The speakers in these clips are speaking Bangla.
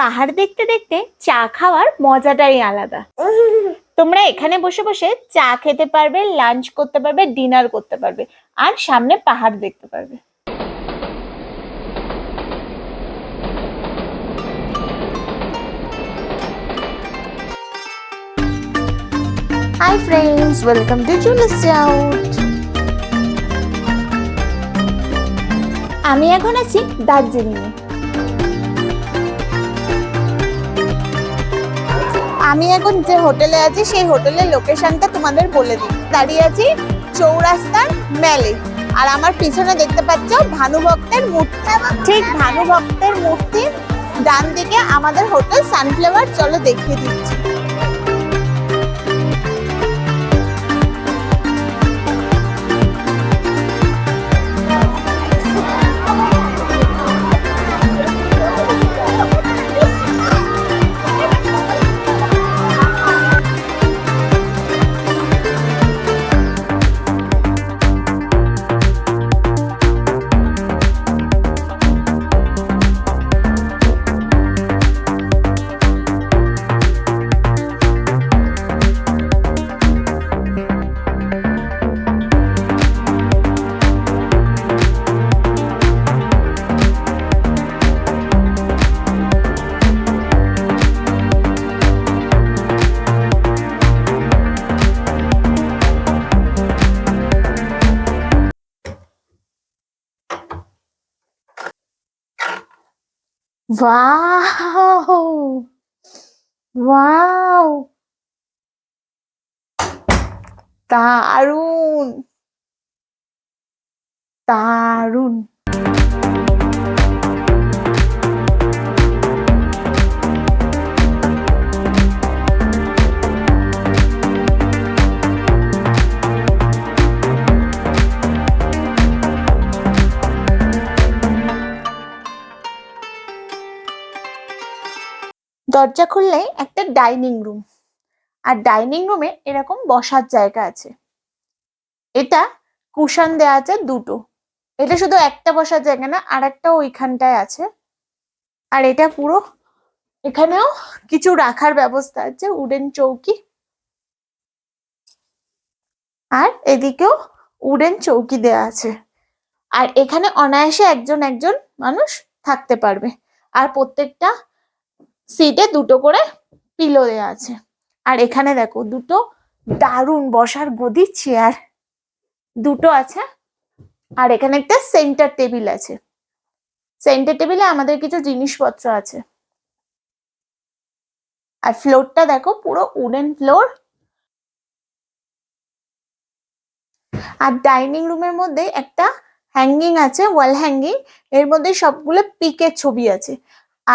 পাহাড় দেখতে দেখতে চা খাওয়ার মজাটাই আলাদা। তোমরা এখানে বসে বসে চা খেতে পারবে লাঞ্চ করতে পারবে ডিনার করতে পারবে আর সামনে পাহাড় দেখতে পারবে। Hi friends welcome to Julie's out আমি এখন আছি দার্জিলিংয়ে। আমি এখন যে হোটেলে আছি, সেই হোটেলের লোকেশনটা তোমাদের বলে দিই। দাঁড়িয়ে আছি চৌরাস্তার মেলে। আর আমার পিছনে দেখতে পাচ্ছ ভানুভক্তের মূর্তি। ঠিক ভানু ভক্তের মূর্তি। ডান দিকে আমাদের হোটেল সানফ্লাওয়ার, চলো দেখিয়ে দিচ্ছি। Wow! Wow! দারুণ দারুণ দরজা খুললেই একটা ডাইনিং রুম। আর ডাইনিং রুমে এরকম বসার জায়গা আছে। এটা কুশন দেওয়া আছে দুটো। এটা শুধু একটা বসার জায়গা না আর একটা ওইখানটায় আছে। আর এটা পুরো এখানেও কিছু রাখার ব্যবস্থা আছে, উডেন চৌকি। আর এদিকেও উডেন চৌকি দেওয়া আছে। আর এখানে অনায়াসে একজন একজন মানুষ থাকতে পারবে। আর প্রত্যেকটা সিটে দুটো করে পিলো দেওয়া আছে। আর এখানে দেখো, দুটো দারুণ বসার গদি চেয়ার দুটো আছে। আর এখানে একটা সেন্টার টেবিল আছে। সেন্টার টেবিলে আমাদের কিছু জিনিসপত্র আছে। আর ফ্লোরটা দেখো, পুরো উডেন ফ্লোর আর ডাইনিং রুমের মধ্যে একটা হ্যাঙ্গিং আছে ওয়াল হ্যাঙ্গিং এর মধ্যে সবগুলো পিকের ছবি আছে।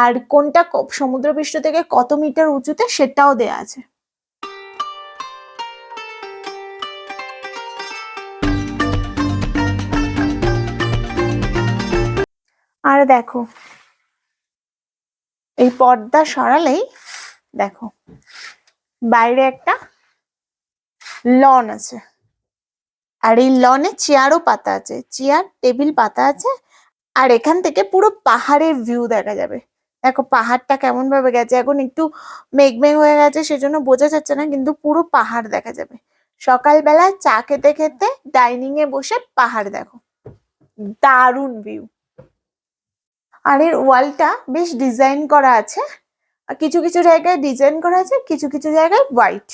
আর কোনটা সমুদ্রপৃষ্ঠ থেকে কত মিটার উঁচুতে সেটাও দেয়া আছে। আর দেখো, এই পর্দা সরালেই দেখো, বাইরে একটা লন আছে। আর এই লনে চেয়ারও পাতা আছে, চেয়ার, টেবিল পাতা আছে, আর এখান থেকে পুরো পাহাড়ের ভিউ দেখা যাবে। দেখো পাহাড়টা কেমন ভাবে গেছে। এখন একটু মেঘ মেঘ হয়ে গেছে, সেজন্য বোঝা যাচ্ছে না, কিন্তু পুরো পাহাড় দেখা যাবে। সকালবেলা চা খেতে খেতে ডাইনিং এ বসে পাহাড় দেখো। দারুণ ভিউ আর এর ওয়ালটা বেশ ডিজাইন করা আছে। কিছু কিছু জায়গায় ডিজাইন করা আছে, কিছু কিছু জায়গায় হোয়াইট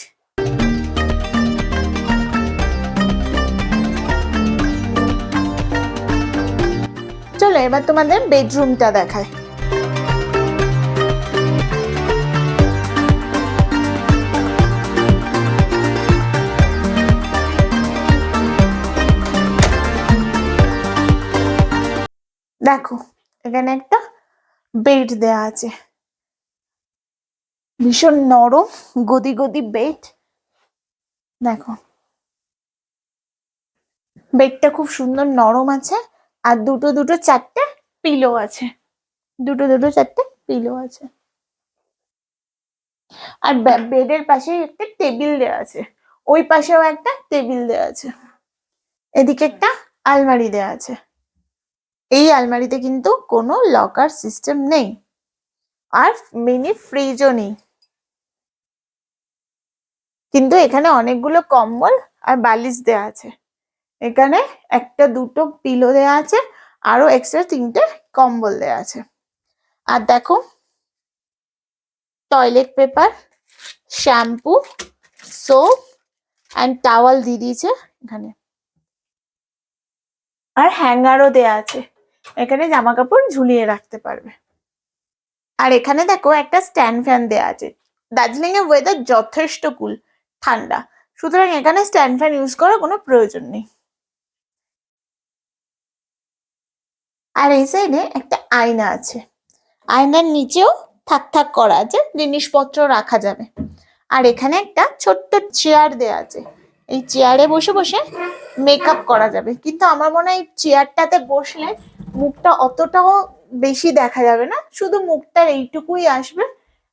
চলো এবার তোমাদের বেডরুমটা দেখায় দেখো, এখানে একটা বেড দেয়া আছে। ভীষণ নরম, গদি গদি বেড দেখো। বেডটা খুব সুন্দর নরম আছে, আর দুটো দুটো চারটে পিলো আছে। দুটো দুটো চারটে পিলো আছে। আর বেডের পাশে একটা টেবিল দেওয়া আছে। ওই পাশেও একটা টেবিল দেওয়া আছে। এদিকে একটা আলমারি দেওয়া আছে। এই আলমারিতে কিন্তু কোনো লকার সিস্টেম নেই। আর মিনি ফ্রিজও নেই। কিন্তু এখানে অনেকগুলো কম্বল আর বালিশ দেয়া আছে। এখানে একটা দুটো পিলো দেওয়া আছে আরও এক্সট্রা তিনটে কম্বল দেয়া আছে। আর দেখো toilet paper shampoo soap and towel দিয়ে দিয়েছে এখানে। আর হ্যাঙ্গারও দেয়া আছে। এখানে জামা কাপড় ঝুলিয়ে রাখতে পারবে। আর এখানে দেখো একটা স্ট্যান্ড ফ্যান দেওয়া আছে। দার্জিলিং এর ওয়েদার যথেষ্ট কুল ঠান্ডা। সুতরাং এখানে স্ট্যান্ড ফ্যান ইউজ করার কোনো প্রয়োজন নেই। আর এই সাইডে একটা আয়না আছে। আয়নার নিচেও থাক থাক করা আছে, জিনিসপত্র রাখা যাবে। আর এখানে একটা ছোট্ট চেয়ার দেওয়া আছে। এই চেয়ারে বসে বসে মেকআপ করা যাবে। কিন্তু আমার মনে হয় চেয়ারটাতে বসলে মুখটা অতটাও বেশি দেখা যাবে না, শুধু মুখটার এইটুকুই আসবে।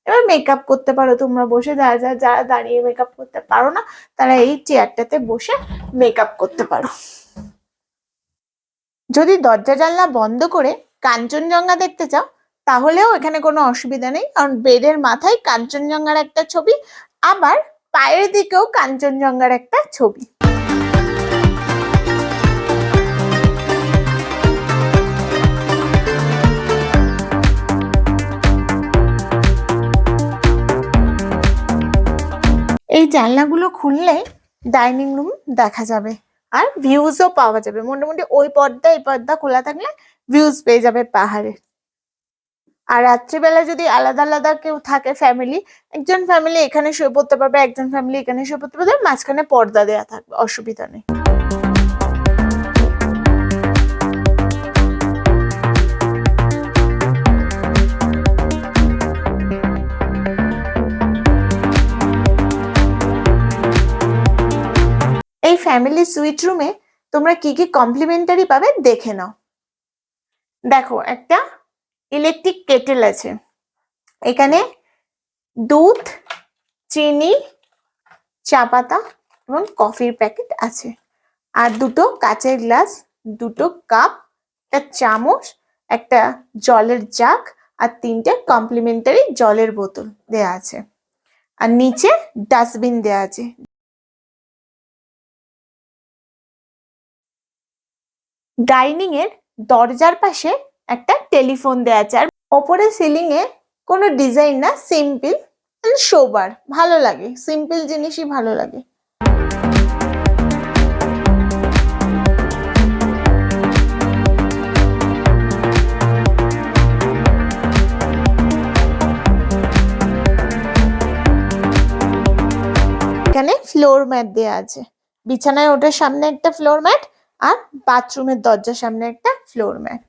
এবার মেকআপ করতে পারো তোমরা বসে, যারা যারা যারা দাঁড়িয়ে মেকআপ করতে পারো না, তারা এই চেয়ারটাতে বসে মেকআপ করতে পারো। যদি দরজা জানলা বন্ধ করে কাঞ্চনজঙ্ঘা দেখতে চাও, তাহলেও এখানে কোনো অসুবিধা নেই, কারণ বেডের মাথায় কাঞ্চনজঙ্ঘার একটা ছবি, আবার পায়ের দিকেও কাঞ্চনজঙ্ঘার একটা ছবি। জানলাগুলো খুললে ডাইনিং রুম দেখা যাবে। আর ভিউজও পাওয়া যাবে। মোটামুটি ওই পর্দা, এই পর্দা খোলা থাকলে ভিউজ পেয়ে যাবে পাহাড়ে। আর রাত্রিবেলা যদি আলাদা আলাদা কেউ থাকে ফ্যামিলি একজন ফ্যামিলি এখানে শুয়ে পড়তে পারবে, একজন ফ্যামিলি এখানে শুয়ে পড়তে পারবে, মাঝখানে পর্দা দেওয়া থাকবে, অসুবিধা নেই। এই ফ্যামিলি সুইট রুমে তোমরা কি কি কমপ্লিমেন্টারি পাবে দেখে নাও। দেখো, একটা ইলেকট্রিক কেটেল আছে। এখানে দুধ, চিনি, চা পাতা এবং কফির প্যাকেট আছে। আর দুটো কাচের গ্লাস দুটো কাপ একটা চামচ, একটা জলের জাগ আর তিনটে কমপ্লিমেন্টারি জলের বোতল দেয়া আছে। আর নিচে ডাস্টবিন দেয়া আছে। ডাইনিং এর দরজার পাশে একটা টেলিফোন দেওয়া আছে। আর ওপরে সিলিং এ কোনো ডিজাইন না, সিম্পল সোবার ভালো লাগে, সিম্পল জিনিসই ভালো লাগে। এখানে ফ্লোর ম্যাট দেওয়া আছে। বিছানায় ওঠার সামনে একটা ফ্লোর ম্যাট আর বাথরুমের দরজার সামনে একটা ফ্লোর ম্যাট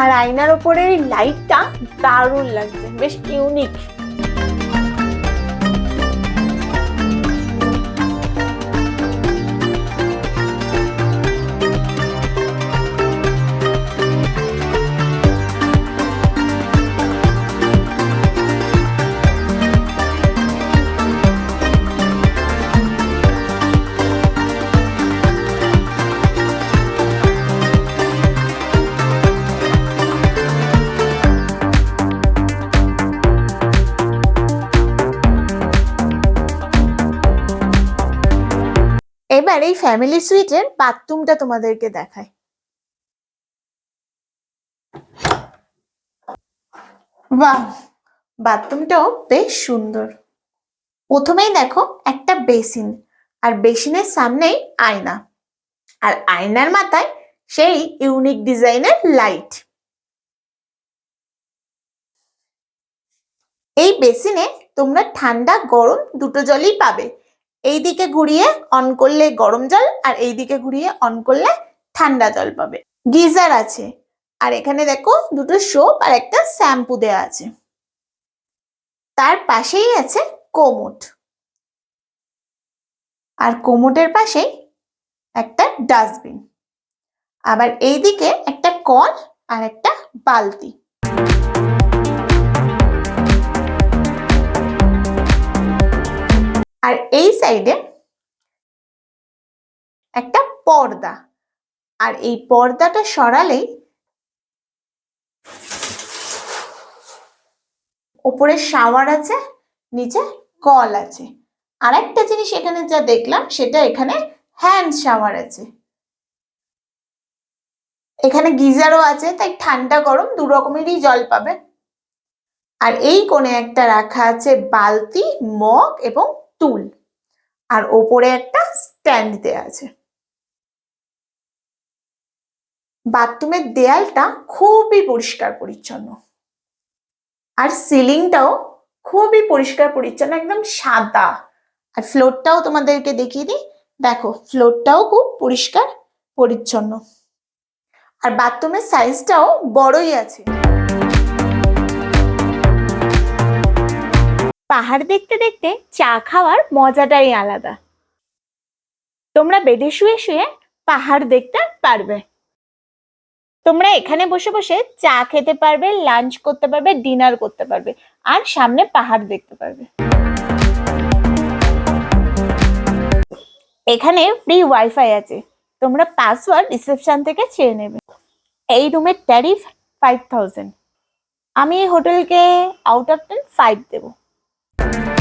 আর আয়নার ওপরে লাইটটা দারুণ লাগছে, বেশ ইউনিক এই ফ্যামিলি সুইটের বাথরুমটা তোমাদেরকে দেখায় বাহ! বাথরুমটাও বেশ সুন্দর। প্রথমেই দেখো একটা বেসিন আর বেসিনের সামনেই আয়না। আর আয়নার মাথায় সেই ইউনিক ডিজাইনের লাইট এই বেসিনে তোমরা ঠান্ডা, গরম দুটো জলই পাবে। এইদিকে ঘুরিয়ে অন করলে গরম জল আর এইদিকে ঘুরিয়ে অন করলে ঠান্ডা জল পাবে। গিজার আছে। আর এখানে দেখো দুটো সোপ আর একটা শ্যাম্পু দেওয়া আছে। তার পাশেই আছে কোমোট। আর কোমোটের পাশেই একটা ডাস্টবিন। আবার এইদিকে একটা কল আর একটা বালতি। আর এই সাইডে একটা পর্দা। আর এই পর্দাটা সরালেই ওপরে শাওয়ার আছে, নিচে কল আছে। আর একটা জিনিস এখানে যা দেখলাম, সেটা এখানে হ্যান্ড শাওয়ার আছে। এখানে গিজারও আছে, তাই ঠান্ডা গরম দু রকমেরই জল পাবে। আর এই কোণে একটা রাখা আছে বালতি, মগ এবং টুল আর ওপরে একটা স্ট্যান্ড দেওয়া আছে। বাথরুমের দেয়ালটা খুবই পরিষ্কার পরিচ্ছন্ন। আর সিলিংটাও খুবই পরিষ্কার পরিচ্ছন্ন, একদম সাদা। আর ফ্লোরটাও তোমাদেরকে দেখিয়ে দিই। দেখো ফ্লোরটাও খুব পরিষ্কার পরিচ্ছন্ন। আর বাথরুমের সাইজটাও বড়ই আছে। পাহাড় দেখতে দেখতে চা খাওয়ার মজাটাই আলাদা। তোমরা বেডে শুয়ে শুয়ে পাহাড় দেখতে পারবে। তোমরা এখানে বসে বসে চা খেতে পারবে লাঞ্চ করতে পারবে ডিনার করতে পারবে, আর সামনে পাহাড় দেখতে পারবে। এখানে ফ্রি ওয়াইফাই আছে। তোমরা পাসওয়ার্ড রিসেপশন থেকে চেয়ে নেবে। এই রুমের ট্যারিফ ফাইভ থাউজেন্ড আমি এই হোটেলকে আউট অফ টেন ফাইভ দেবো। Thank you.